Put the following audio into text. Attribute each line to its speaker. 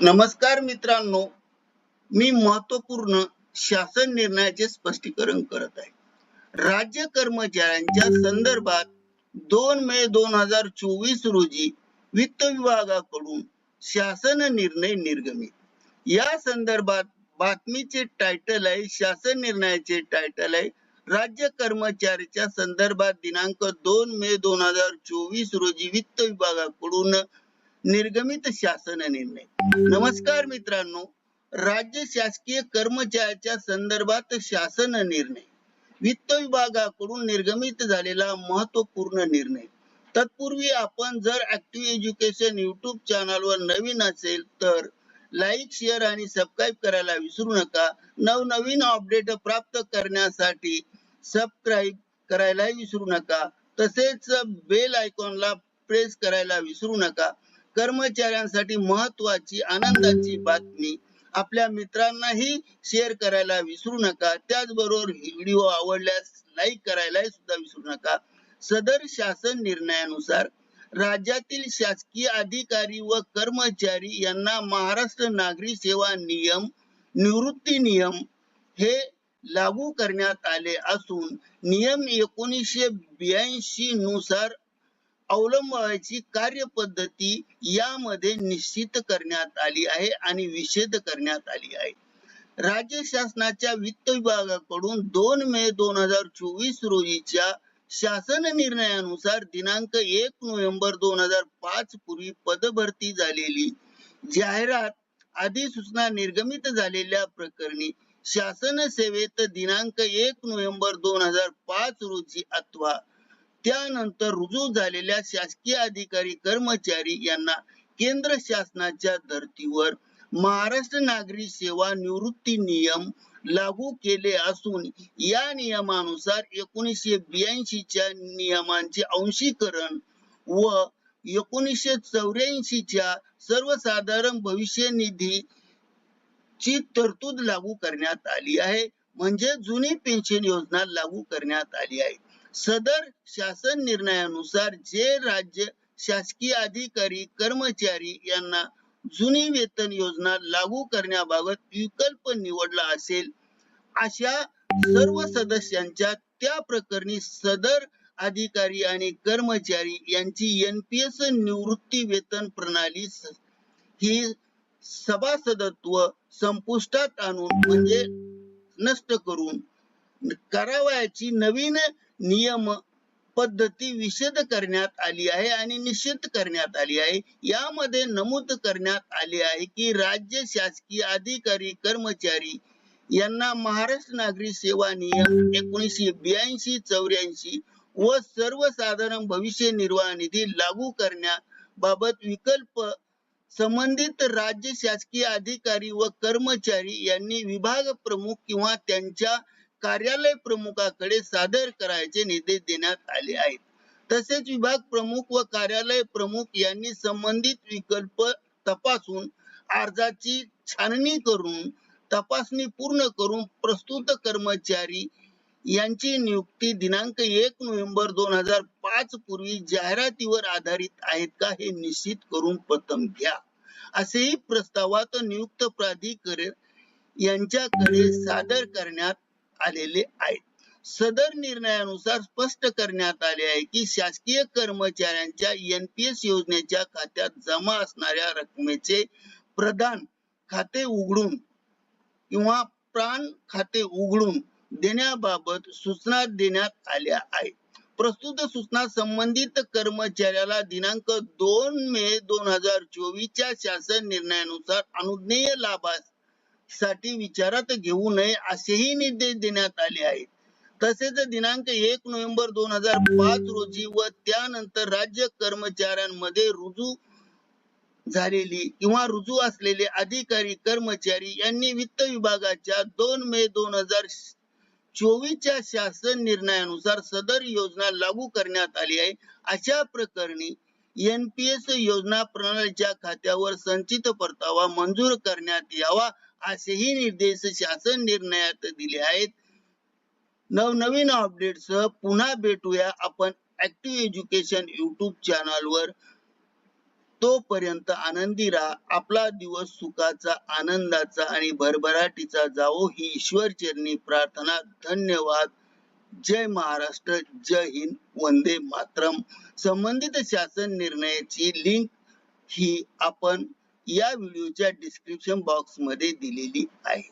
Speaker 1: नमस्कार मित्रांनो मी महत्त्वपूर्ण शासन निर्णयाचे स्पष्टीकरण करत आहे. राज्य कर्मचाऱ्यांच्या संदर्भात दोन मे दोन हजार चोवीस रोजी वित्त विभागाकडून शासन निर्णय निर्गमित. या संदर्भात बातमीचे टायटल आहे शासन निर्णयाचे टायटल आहे राज्य कर्मचाऱ्याच्या संदर्भात दिनांक दोन मे दोन हजार चोवीस रोजी वित्त विभागाकडून निर्गमित शासन निर्णय. नमस्कार मित्रांनो राज्य शासकीय कर्मचाऱ्याच्या संदर्भात शासन निर्णय. वित्त विभागाकडून निर्गमित झालेला महत्त्वपूर्ण निर्णय. तत्पूर्वी आपण जर ऍक्टिव्ह एज्युकेशन युट्यूब चॅनलवर नवीन असेल तर लाईक शेअर आणि सबस्क्राईब करायला विसरू नका. नवनवीन अपडेट प्राप्त करण्यासाठी सबस्क्राईब करायला विसरू नका. तसेच बेल आयकॉनला प्रेस करायला विसरू नका. कर्मचाऱ्यांसाठी महत्वाची आनंदाची बातमी आपल्या मित्रांनाही शेअर करायला विसरू नका. त्याचबरोबर व्हिडिओ आवडल्यास लाईक करायला सुद्धा विसरू नका. सदर शासन निर्णयानुसार राज्यातील शासकीय अधिकारी व कर्मचारी यांना महाराष्ट्र नागरी सेवा नियम निवृत्ती नियम हे लागू करण्यात आले असून नियम एकोणीसशे ब्याऐंशी नुसार अवलंबायची कार्यपद्धती यामध्ये निश्चित करण्यात आली आहे आणि विषेद करण्यात आली आहे. राज्य शासनाच्या वित्त विभागाकडून दोन मे दोन हजार चोवीस रोजीच्या शासन निर्णयानुसार दिनांक एक नोव्हेंबर दोन हजार पाच पूर्वी पदभरती झालेली जाहिरात अधिसूचना निर्गमित झालेल्या प्रकरणी शासन सेवेत दिनांक एक नोव्हेंबर दोन हजार पाच रोजी अथवा त्यानंतर रुजू झालेल्या शासकीय अधिकारी कर्मचारी यांना केंद्र शासनाच्या धर्तीवर महाराष्ट्र नागरी सेवा निवृत्ती नियम लागू केले असून या नियमानुसार एकोणीसशे ब्याऐंशी च्या नियमांचे अंशीकरण व एकोणीसशे चौऱ्याऐंशी च्या सर्वसाधारण भविष्य निधी ची तरतूद लागू करण्यात आली आहे. म्हणजे जुनी पेन्शन योजना लागू करण्यात आली आहे. सदर शासन निर्णयानुसार जे राज्य शासकीय अधिकारी कर्मचारी यांना जुनी वेतन योजना लागू करण्याबाबत विकल्प निवडला असेल अशा सर्व सदस्यांच्या त्या प्रकरणी सदर अधिकारी आणि कर्मचारी यांची एनपीएस निवृत्ती वेतन प्रणाली ही सभासदत्व संपुष्टात आणून म्हणजे नष्ट करून करावयाची नवीन नियम पद्धती विषद करण्यात आली आहे आणि निश्चित करण्यात आली आहे. यामध्ये नमूद करण्यात आले आहे की राज्य शासकीय अधिकारी कर्मचारी यांना महाराष्ट्र नागरी सेवा नियम एकोणीसशे ब्याऐंशी चौऱ्याऐंशी व सर्वसाधारण भविष्य निर्वाह निधी लागू करण्याबाबत विकल्प संबंधित राज्य शासकीय अधिकारी व कर्मचारी यांनी विभाग प्रमुख किंवा त्यांच्या कार्यालय प्रमुखाकडे सादर करायचे निर्देश देण्यात आले आहेत. तसेच विभाग प्रमुख व कार्यालय प्रमुख यांनी संबंधित विकल्प तपासून अर्जाची छाननी करून तपासणी पूर्ण करून प्रस्तुत कर्मचारी यांची नियुक्ती दिनांक एक नोव्हेंबर दोन हजार पाच पूर्वी जाहिरातीवर आधारित आहेत का हे निश्चित करून प्रथम घ्या. असेही प्रस्तावात नियुक्त प्राधिकरण यांच्याकडे सादर करण्यात आलेले आहेत. सदर निर्णयानुसार स्पष्ट करण्यात आले आहे की शासकीय कर्मचाऱ्यांच्या एनपीएस योजनेच्या खात्यात जमा असणाऱ्या रकमेचे प्रधान खाते उघडून किंवा प्राण खाते उघडून देण्याबाबत सूचना देण्यात आल्या आहेत. प्रस्तुत सूचना संबंधित कर्मचाऱ्याला दिनांक दोन मे दोन हजार चोवीस च्या शासन निर्णयानुसार अनुज्ञेय लाभास साठी विचारात घेऊ नये असेही निर्देश देण्यात आले आहेत. तसेच दिनांक एक नोव्हेंबर दोन हजार पाच रोजी व त्यानंतर राज्य कर्मचाऱ्यांमध्ये रुजू झालेली किंवा रुजू असलेले अधिकारी कर्मचारी यांनी वित्त विभागाच्या दोन मे दोन हजार चोवीसच्या शासन निर्णयानुसार सदर योजना लागू करण्यात आली आहे. अशा प्रकरणी एनपीएस योजना प्रणालीच्या खात्यावर संचित परतावा मंजूर करण्यात यावा असेही निर्देश शासन निर्णयात दिले आहेत. नवनवीन अपडेट सह पुन्हा भेटूया आपण ऍक्टिव्ह एज्युकेशन युट्यूब चॅनलवर तोपर्यंत आनंदी राहा. आपला दिवस सुखाचा आनंदाचा आणि भरभराटीचा जावो ही ईश्वर चरणी प्रार्थना. धन्यवाद. जय महाराष्ट्र. जय हिंद. वंदे मातरम. संबंधित शासन निर्णयाची लिंक ही आपण या व्हिडिओच्या डिस्क्रिप्शन बॉक्समध्ये दिलेली आहे.